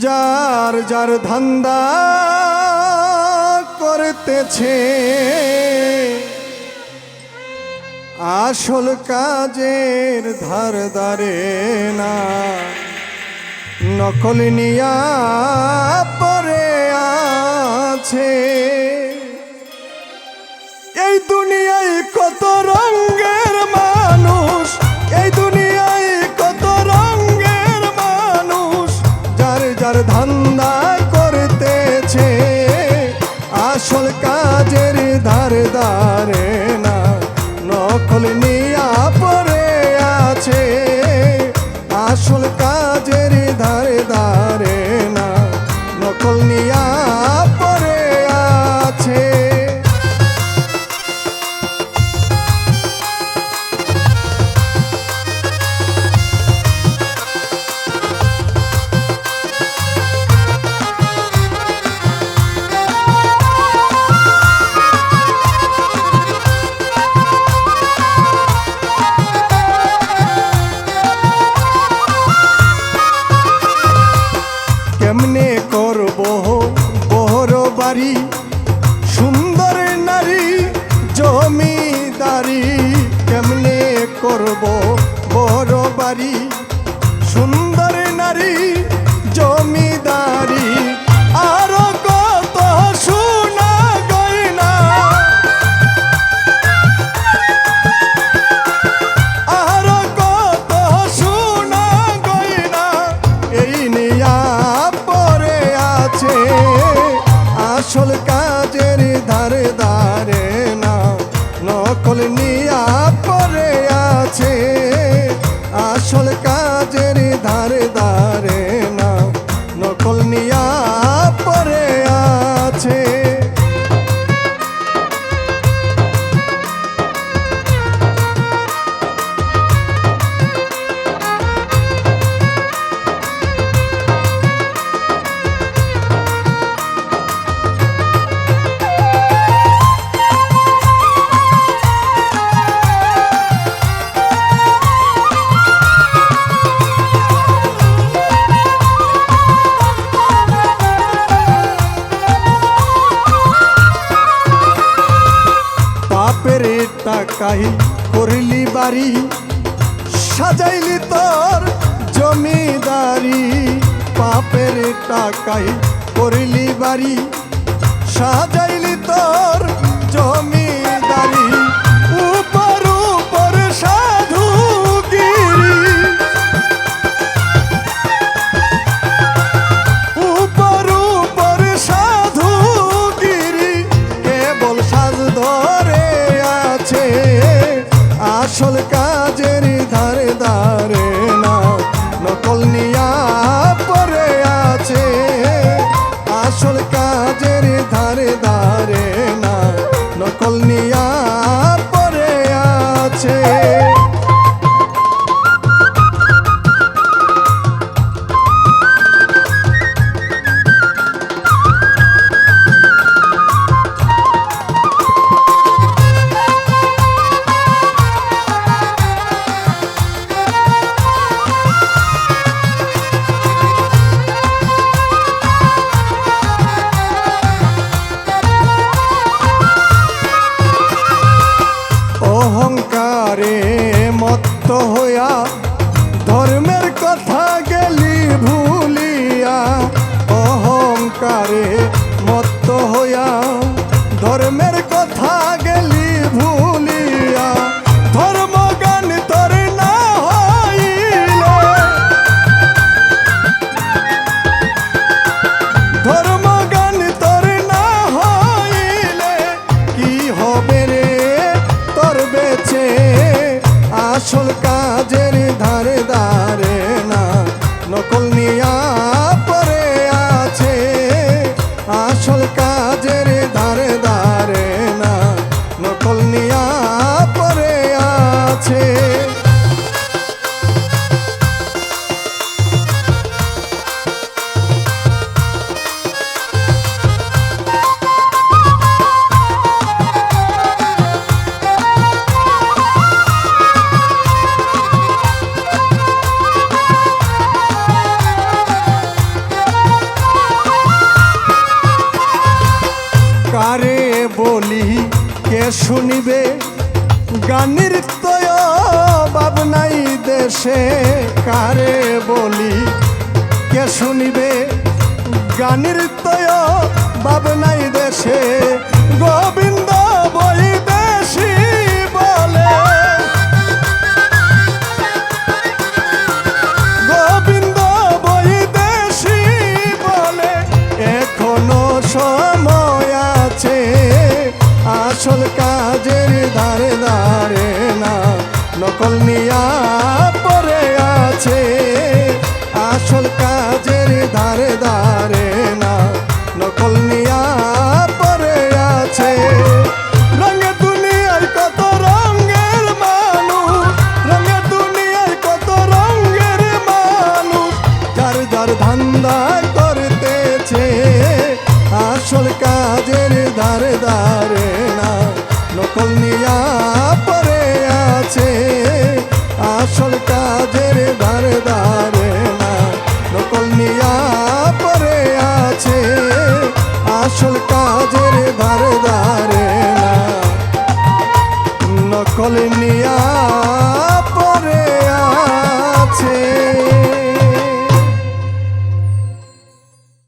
যার যার ধান্দা করতেছে। আসল কাজের ধার দারে না। নকল নিয়া পরে আছে। এই দুনিয়ায় কত রঙের কাজের ধারে দারে না নকল নিয়া পরে আছে। আসল বাড়ি সুন্দর নারী জমিদারি কেমনে করব বড় বাড়ি? টাকাই করলি বাড়ি সাজাইলি তোর জমিদারি। পাপের টাকাই করলি বাড়ি সাজাইলি তোর জমিদারি নিয়া পরে আছে আসল কাজের ধারে ধারে না নকল নিয়া অহংকারে মত্ত হইয়া ধর্মের কথা গেলি ভুলিয়া অহংকারে মত্ত হইয়া ধর্মের কথা গেলি আসল কাজের বলি, কে শুনিবে? গানের তয় ভাবনাই দেশে, কারে বলি? কে শুনিবে? গানের তয় ভাবনাই দেশে। ধারে দারে না নকল নিয়া পরে আছে। কলের নিয়ে